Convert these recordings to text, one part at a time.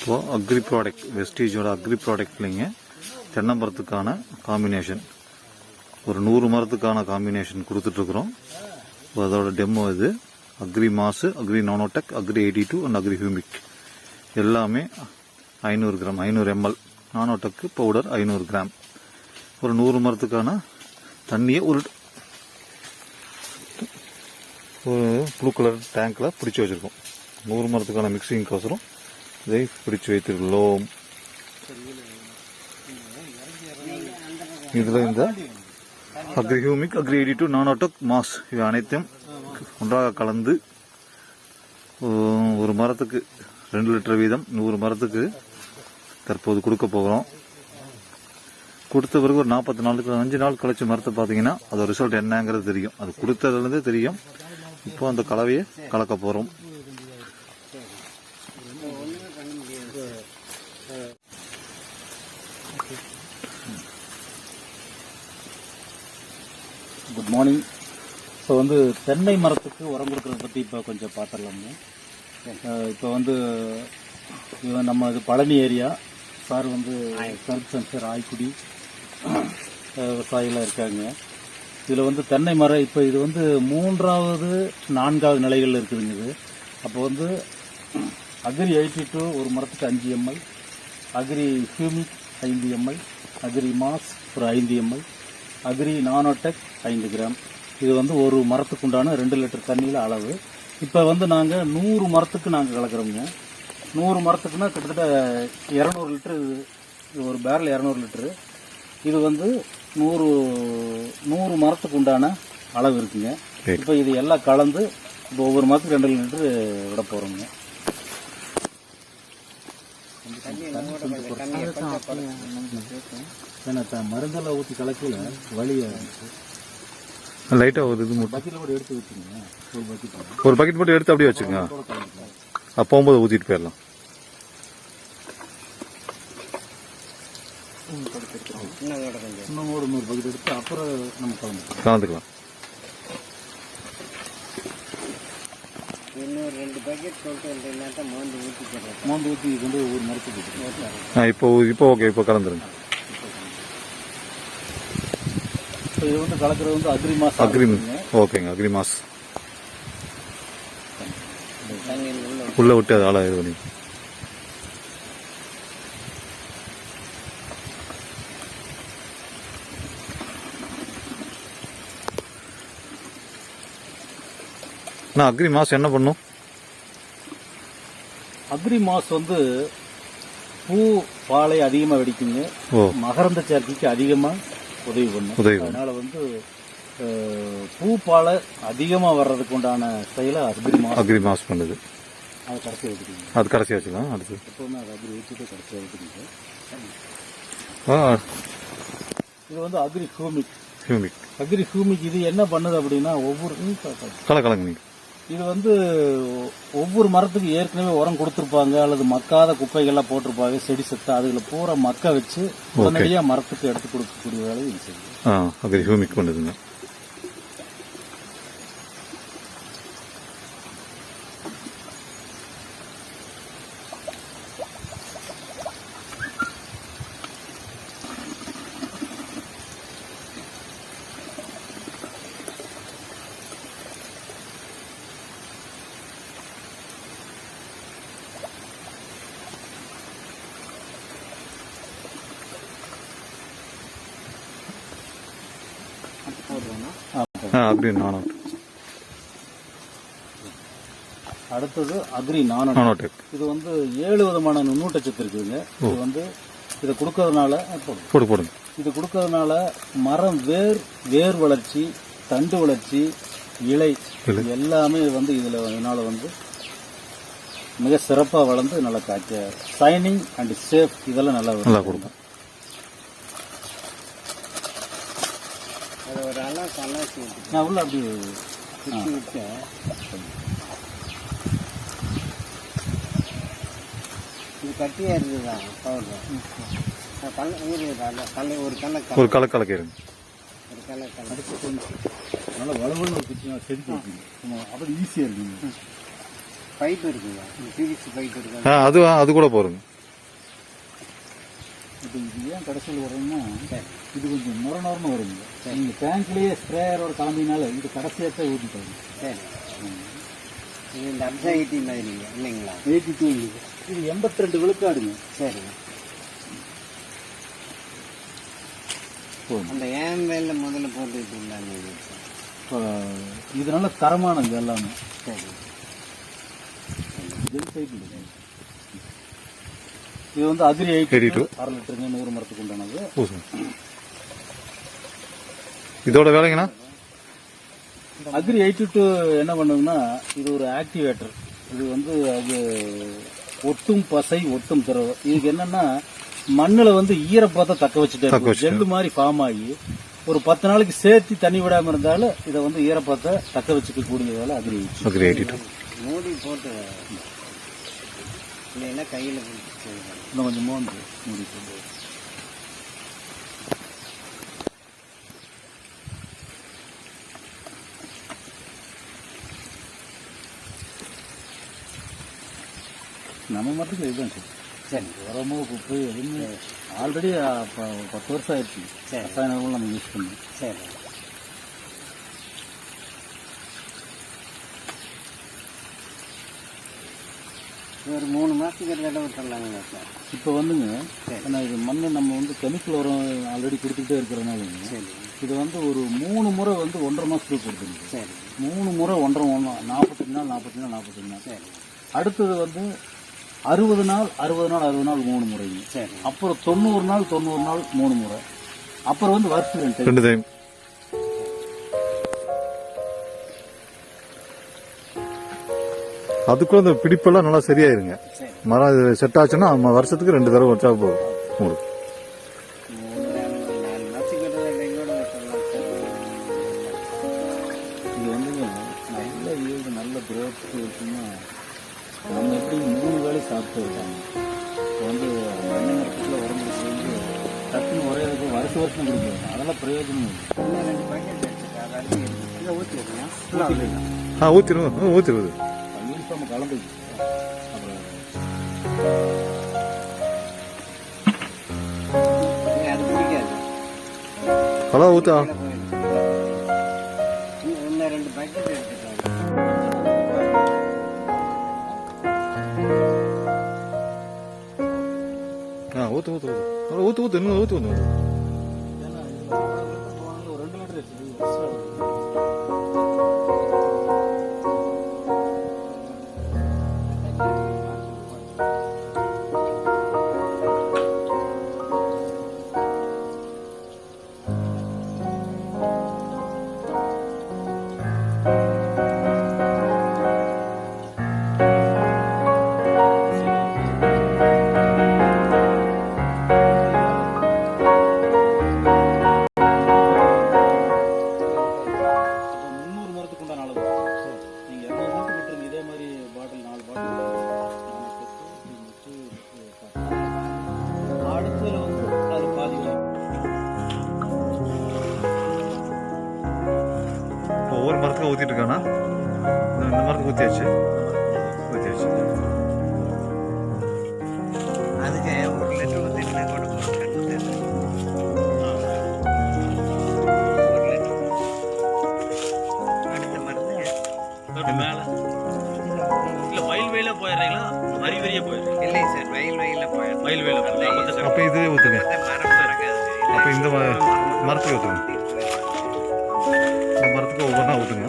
இப்போது agri product வெஸ்டீஜோட agri ப்ராடக்ட்லிங்க தென்னமரத்துக்கான காம்பினேஷன் ஒரு நூறு மரத்துக்கான காம்பினேஷன் கொடுத்துட்ருக்குறோம். அதோட டெமோ இது. Agri mass agri nanotech agri eighty two and agri humic எல்லாமே ஐநூறு கிராம் ஐநூறு எம்எல் நானோடெக்கு பவுடர் ஐநூறு கிராம். ஒரு நூறு மரத்துக்கான தண்ணியை ஒரு ஒரு ப்ளூ கலர் டேங்க்கில் பிடிச்சி வச்சுருக்கோம். நூறு மரத்துக்கான மிக்சிங்க்கோசரம் இதை பிடிச்சு வைத்துள்ளோம். இதில் இந்த agri humic agri eighty two nanotech mass இவை அனைத்தையும் ஒன்றாக கலந்து ஒரு மரத்துக்கு ரெண்டு லிட்டர் வீதம் நூறு மரத்துக்கு தற்போது கொடுக்க போகிறோம். கொடுத்த பிறகு ஒரு நாற்பத்தி நாளுக்கு அஞ்சு நாள் கழிச்சு மரத்தை பார்த்தீங்கன்னா அதோட ரிசல்ட் என்னங்கிறது தெரியும். அது கொடுத்ததுலேருந்தே தெரியும். இப்போ அந்த கலவையை கலக்க போகிறோம். மார்னிங் ஸோ வந்து தென்னை மரத்துக்கு உரம் கொடுக்கறத பற்றி இப்போ கொஞ்சம் பார்த்துடலாங்க இப்போ வந்து நம்ம இது பழனி ஏரியா. சார் வந்து சர்க் சென்சர் ஆய்க்குடி விவசாயிலாம் இருக்காங்க. இதில் வந்து தென்னை மரம் இப்போ இது வந்து மூன்றாவது நான்காவது நிலைகளில் இருக்குதுங்க இது. அப்போ வந்து அக்ரி எயிட்டி டூ ஒரு மரத்துக்கு அஞ்சு எம்எல். அக்ரி ஹியூமிக் ஐந்து எம்எல். அக்ரி மாஸ் ஒரு ஐந்து எம்எல். அக்ரி நானோடெக் ஐந்து கிராம். இது வந்து ஒரு மரத்துக்கு உண்டான ரெண்டு லிட்டர் தண்ணியில் அளவு. இப்போ வந்து நாங்கள் நூறு மரத்துக்கு நாங்கள் கலக்கிறோங்க நூறு மரத்துக்குன்னா கிட்டத்தட்ட இரநூறு லிட்டரு இது ஒரு பேரல் இரநூறு லிட்டரு. இது வந்து நூறு நூறு மரத்துக்கு உண்டான அளவு இருக்குங்க. இப்போ இது எல்லாம் கலந்து இப்போ ஒவ்வொரு மரத்துக்கு ரெண்டு லிட்டரு விட போகிறோங்க ஏன்னா மருந்தெல்லாம் ஊற்றி கலக்கல வழியாக இருந்துச்சு லைட்டாக ஒரு இது மட்டும் எடுத்து வச்சுங்க ஒரு பக்கெட் ஒரு பக்கெட் மட்டும் எடுத்து அப்படியே வச்சுக்கோங்க அப்போ போகும்போது ஊற்றிட்டு போயிடலாம். இன்னும் ஒரு நூறு பக்கெட் எடுத்து அப்புறம் நம்ம கலந்துக்கலாம். கலந்துக்கலாம். இன்னொரு ரெண்டு பக்கெட் சொல்லிட்டு வந்தீங்கன்னா மோந்து ஊற்றி போடுறேன் மோந்து ஊற்றி கொண்டு ஒவ்வொரு மரத்துக்கு கொடுத்துருவோம் ஆ இப்போ இப்போ ஓகே இப்போ கலந்துருங்க. இப்போ இது வந்து கலக்கிறது வந்து அக்ரி மாசம் அக்ரி ஓகேங்க அக்ரி மாஸ் தண்ணியில் உள்ள உள்ளே விட்டு அது ஆளாக இது பண்ணி நான் அக்ரி மாஸ் என்ன பண்ணும்? அக்ரி மாஸ் வந்து பூ பாலை அதிகமாக வெடிக்குங்க. மகரந்த சேர்க்கைக்கு அதிகமாக உதவி பண்ணும். உதவி. அதனால வந்து பூ பாலை அதிகமாக வர்றதுக்கு உண்டான செயலை அக்ரி மாஸ் அக்ரி மாஸ் பண்ணுது. அதை கடைசி வைக்கிறீங்க அது கடைசி வச்சுக்கலாம் அடுத்து. எப்பவுமே அது அக்ரி வச்சுட்டு கடைசி வைக்கிறீங்க ஆ. இது வந்து agri humic. Humic agri humic இது என்ன பண்ணுது அப்படின்னா ஒவ்வொரு ம், க- க- கல கலங்க நீங்கள் இது வந்து ஒவ்வொரு மரத்துக்கு ஏற்கனவே உரம் கொடுத்துருப்பாங்க அல்லது மக்காத குப்பைகள்லாம் போட்டிருப்பாங்க செடி செத்து அதுகளை பூரா மக்க வச்சு உடனடியாக மரத்துக்கு எடுத்து கொடுக்கக்கூடிய வேலையை ஆ அக்ரி ஹியூமிக் பண்ணுதுங்க. அக்ரி நானோட் அடுத்தது அக்ரி நானோ. நானோடெக் இது வந்து ஏழு விதமான நுண்ணூட்டச்சத்து இருக்குதுங்க இது வந்து இதை கொடுக்கறதுனால. போடு. போடுங்க இது கொடுக்கறதுனால மரம் வேர் வேர் வளர்ச்சி தண்டு வளர்ச்சி இலை எல்லாமே வந்து இதில் இதனால வந்து மிக சிறப்பாக வளர்ந்து நல்லா காய்ச்ச சைனிங் அண்ட் சேஃப் இதெல்லாம் நல்லா. நல்லா கொடுக்கும். அது ஒரு அண்ணா கண்ணாசி நான் உள்ள அப்படி சுற்றி விட்டு. இது கட்டியாக இருக்குதா பவுடர்? கல்ல ஊறுதா கல்லை ஒரு கல்லை ஒரு கல கலக்கிடுங்க ஒரு அடுத்து கொஞ்சம் நல்லா வளவளன்னு ஒரு குச்சி செதுக்கி சும்மா அப்படி ஈஸியாக இருக்குங்க பைப் இருக்குங்க பிவிசி பைப் இருக்கு அது அது கூட போருங்க இப்போ இது ஏன் கடைசியில் வரும்னா இது கொஞ்சம் முறை நுரன்னு வருங்க நீங்கள் டேங்க்லேயே ஸ்ப்ரேயரோட கிளம்பினால இது கடைசியாக தான் ஊற்றிட்டாங்க சரி இது இந்த அப்சைட்டி மாதிரிங்க இல்லைங்களா? எயிட்டி டூ இது எண்பத்தி ரெண்டு விழுக்காடுங்க சரிங்க அந்த ஏன் வேல முதல்ல போட்டுக்கிட்டு இருந்தாங்க. இப்போ இது நல்ல தரமானது எல்லாமே. சரி. ஜெல் சைக்கிள் இது. வந்து அக்ரி எயிட் 82. அரை லிட்டருங்க நூறு மரத்துக்கு உண்டானது. இதோட வேலைங்கண்ணா? அக்ரி எயிட்டி டூ என்ன பண்ணுதுன்னா இது ஒரு ஆக்டிவேட்டர். இது வந்து அது ஒட்டும் பசை ஒட்டும் திரவ. இதுக்கு என்னன்னா மண்ணில் வந்து ஈரப்பதத்தை தக்க வச்சுட்டே இருக்கும். ஜெல்லு மாதிரி ஃபார்ம் ஆகி ஒரு பத்து நாளைக்கு சேர்த்து தண்ணி விடாம இருந்தாலும் இதை வந்து ஈரப்பதத்தை தக்க வச்சுக்க கூடிய வேலை agri eight agri eighty two மூடி போட்டு இல்லைன்னா கையில் இன்னும் கொஞ்சம் மோந்து மூடிட்டு நம்ம மட்டும் இதுதான் சார் சரி. உரமோ குப்பை எதுவுமே. ஆல்ரெடி பத்து வருஷம் ஆயிடுச்சு. சரி. ரசாயனங்களும் நம்ம யூஸ் பண்ணி சரி. ஒரு மூணு மாதத்துக்கு ஒரு தடவை விட்டுறலாங்களா சார். இப்போ வந்துங்க. ஏன்னா இது மண்ணை நம்ம வந்து கெமிக்கல் உரம் ஆல்ரெடி கொடுத்துக்கிட்டே இருக்கிறனால சரி. இது வந்து ஒரு மூணு முறை வந்து ஒன்றரை மாதத்துக்கு கொடுத்துருங்க. சரி. மூணு முறை ஒன்றரை ஒன்றா நாற்பத்தஞ்சு நாள் நாற்பத்தஞ்சு நாள் நாற்பத்தஞ்சு நாள். சரி. அடுத்தது வந்து அறுபது நாள் அறுபது நாள் அறுபது நாள் மூணு முறைங்க. சரி. அப்புறம் தொண்ணூறு நாள் தொண்ணூறு நாள் மூணு முறை. அப்புறம் வந்து வருஷம். ரெண்டு. டைம் அதுக்குள்ள அந்த பிடிப்பெல்லாம் நல்லா சரியாயிருங்க. சரி மரம் செட் ஆச்சுன்னா நம்ம வருஷத்துக்கு ரெண்டு தடவை வச்சா போதும். மூணு இது நம்ம எப்படி வேளை சாப்பிட்டு இருக்காங்க இப்போ வந்து மண்ணை டக்குன்னு ஒரே இது வருஷம் வருஷம் கொடுக்குறாங்க அதெல்லாம் பிரயோஜனம் இல்லை. ரெண்டு பாக்கெட் ஆ ஊற்றிடுவோம் ஊற்றிடுவது யூனிஃபார்ம் கலந்து அப்புறம் அது பிடிக்காது கலா ஊற்றா கீழே போயிடும். இன்னும் இன்னும் ரெண்டு பாக்கெட் எடுத்துட்டாங்க ஆ ஊற்று ஊற்று ஊற்று ஊற்று ஊற்று இன்னும் ஊற்று ஊற்று ஊற்றியாச்சு ஊற்றியாச்சு அதுக்கு ஒரு லிட்டர் ஊற்றினா கூட போயிடுறீங்களா? வரி வரியா போயிடுறீங்க இல்லை சார் வயல் வயலில் போயிடும் வயல் வேலை போயிடுறீங்க அப்போ இதே ஊற்றுங்க அப்போ இந்த மரத்துக்கு ஊற்றுங்க இந்த மரத்துக்கு ஒவ்வொன்றா ஊற்றுங்க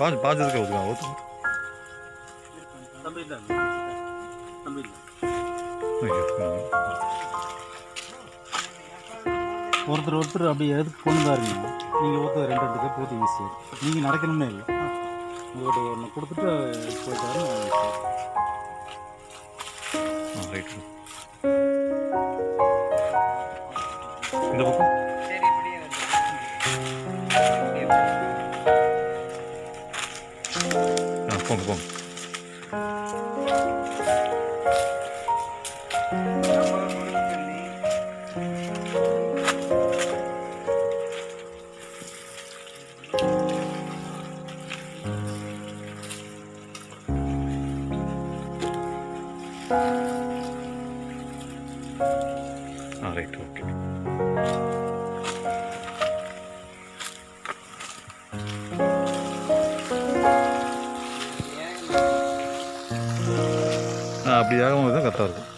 இல்லை இல்லை பா வந்துருக்கியா பாஞ்சு பாஞ்சதுக்கு ஊற்றுங்க ஊற்று தம்பி இல்லை தம்பி இல்லை ஒருத்தர் ஒருத்தர் அப்படி எதுக்கு கொண்டு தாருங்க நீங்கள் ஒருத்தர் ரெண்டு ரெண்டு பேர் போட்டு ஈஸியாக நீங்கள் நடக்கணும்னே இல்லை. உங்கள்கிட்ட ஒன்று கொடுத்துட்டு போயிட்டாரு இந்த பக்கம். ஆ போங்க அப்படி ஆகும்போது தான் கரெக்டாக இருக்கும்.